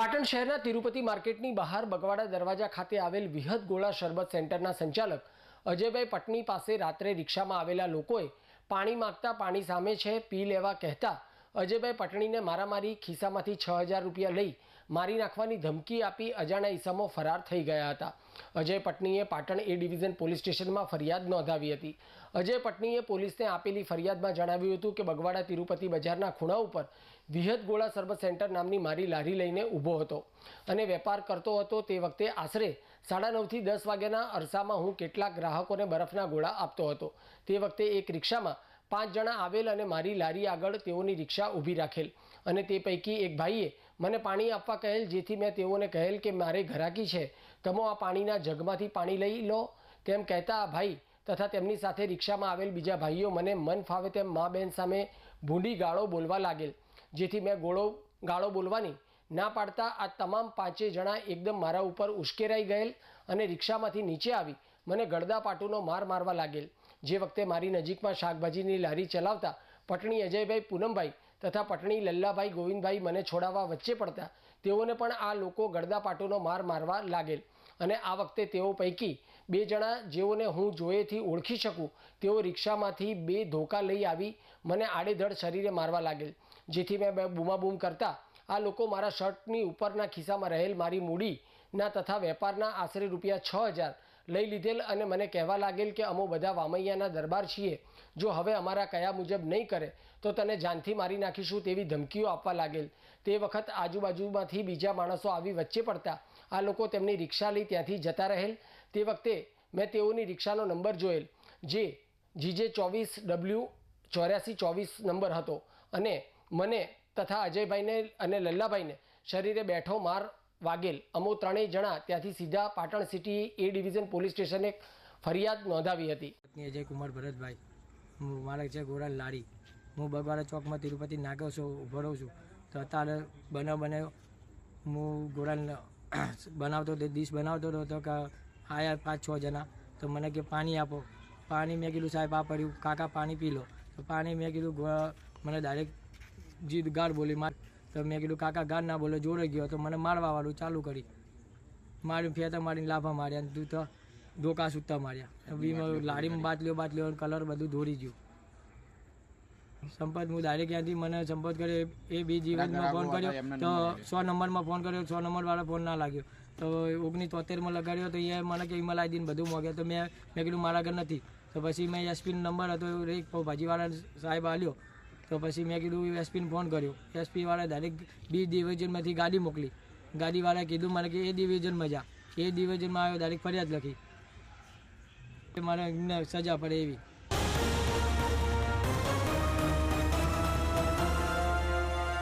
પાટણ શહેરના તિરુપતિ માર્કેટની બહાર બગવાડા દરવાજા ખાતે આવેલ વિહદ ગોળા શરબત સેન્ટરના સંચાલક અજયભાઈ પટની પાસે રાત્રે રિક્ષામાં આવેલા લોકોએ પાણી માગતા પાણી સામે છે, પી લેવા કહેતા અજયભાઈ પટણીને મારામારી ખિસ્સામાંથી છ હજાર રૂપિયા લઈ મારી નાખવાની ધમકી આપી અજાણ્યા ઈસમો ફરાર થઈ ગયા હતા. અજય પટણીએ પાટણ એ ડિવિઝન પોલીસ સ્ટેશનમાં ફરિયાદ નોંધાવી હતી. અજય પટણીએ પોલીસને આપેલી ફરિયાદમાં જણાવ્યું હતું કે બગવાડા તિરુપતિ બજારના ખૂણા ઉપર વિહત ગોળા સરબત સેન્ટર નામની મારી લારી લઈને ઊભો હતો અને વેપાર કરતો હતો તે વખતે આશરે સાડા નવથી દસ વાગ્યાના અરસામાં હું કેટલાક ગ્રાહકોને બરફના ગોળા આપતો હતો. તે વખતે એક રિક્ષામાં પાંચ જણા આવેલ અને મારી લારી આગળ તેઓની રિક્ષા ઊભી રાખેલ. અને તે પૈકી એક ભાઈએ મને પાણી આપવા કહેલ, જેથી મેં તેઓને કહેલ કે મારે ઘરાકી છે. તમો આ પાણીના જગમાંથી પાણી લઈ લો. તેમ કહેતા આ ભાઈ તથા તેમની સાથે રિક્ષામાં આવેલ બીજા ભાઈઓ મને મન ફાવે તેમ મા બેન સામે ભૂંડી ગાળો બોલવા લાગેલ, જેથી મેં ગોળો ગાળો બોલવાની ના પાડતા આ તમામ પાંચે જણા એકદમ મારા ઉપર ઉશ્કેરાઈ ગયેલ અને રિક્ષામાંથી નીચે આવી મને ગળદા પાટુનો માર મારવા લાગેલ. જે વખતે મારી નજીકમાં શાકભાજીની લારી ચલાવતા પટણી અજયભાઈ પૂનમભાઈ તથા પટણી લલ્લાભાઈ ગોવિંદભાઈ મને છોડાવવા વચ્ચે પડતા, તેઓને પણ આ લોકો ગળદા પાટુનો માર મારવા લાગેલ. અને આ વખતે તેઓ પૈકી બે જણા જેઓને હું જોયેથી ઓળખી શકું, તેઓ રિક્ષામાંથી બે ધોકા લઈ આવી મને આડેધડ શરીરે મારવા લાગેલ. જેથી મેં બે બૂમાબૂમ કરતા, આ લોકો મારા શર્ટની ઉપરના ખિસ્સામાં રહેલ મારી મૂડીના તથા વેપારના આશરે રૂપિયા છ હજાર લઈ લીધેલ અને મને કહેવા લાગેલ કે અમો બધા વામૈયાના દરબાર છીએ, જો હવે અમારા કયા મુજબ નહીં કરે, તો તને જાનથી મારી નાખીશું તેવી ધમકીઓ આપવા લાગેલ. તે વખત આજુબાજુમાંથી બીજા માણસો આવી વચ્ચે પડતા, આ લોકો તેમની રિક્ષા લઈ ત્યાંથી જતા રહેલ. તે વખતે મેં તેઓની રિક્ષાનો નંબર જોયેલ, જે જીજે ચોવીસ ડબલ્યુ ચોર્યાસી ચોવીસ નંબર હતો. અને મને તથા અજયભાઈને અને લલ્લાભાઈને શરીરે બેઠો માર વાગેલ અમો ત્રણેય જણા ત્યાંથી સીધા Patan city A division police સ્ટેશને ફરિયાદ નોંધાવી હતી. અજય કુમાર ભરતભાઈ. હું મારે છે ગોરાલ લારી હું બગવાડા ચોકમાં તિરુપતિ નાગ્યો છું, ઊભો રહું છું. તો અત્યારે બનાવ બનાવ્યો હું ગોરાલ બનાવતો હતો ડીશ બનાવતો હતો કે આયા પાંચ છ જણા. તો મને કે પાણી આપો. પાણી મેં કીધું, સાહેબ, આ પડ્યું. કાકા, પાણી પી લો. તો પાણી મેં કીધું મને ડાયરેક્ટ જીદ ગાળ બોલી માર તો મેં કીધું કાકા ગાર ના બોલો જોડે ગયો. તો મને મારવા વાળું ચાલુ કરી. મારી ફેતા મારીને લાફા માર્યા તું તો ધોકા સૂતા માર્યા. વીમાં લારીમાં બાટલીઓ બાટલીઓ કલર બધું દોરી ગયું. સંપત હું ડાયરેક્ટ ક્યાંથી મને સંપર્ક કર્યો એ બી જીવનમાં ફોન કર્યો. તો સો નંબરમાં ફોન કર્યો સો નંબર વાળા ફોન ના લાગ્યો. તો ઓગણીસ તોતેરમાં લગાડ્યો તો એ મને કે ઈમેલ દઈને બધું મોગ્યા તો મેં મેં કીધું મારા ઘર નથી. તો પછી મેં એસપીનો નંબર હતો એક ભાજીવાળા સાહેબ આલ્યો તો પછી મેં કીધું એસપીને ફોન કર્યો. એસપી વાળા ડાયરેક્ટ બી ડિવિઝનમાંથી ગાડી મોકલી. ગાડીવાળાએ કીધું મને કે એ ડિવિઝનમાં જા. એ ડિવિઝનમાં આવ્યો ડાયરેક્ટ ફરિયાદ લખી. મારે સજા પડે એવી.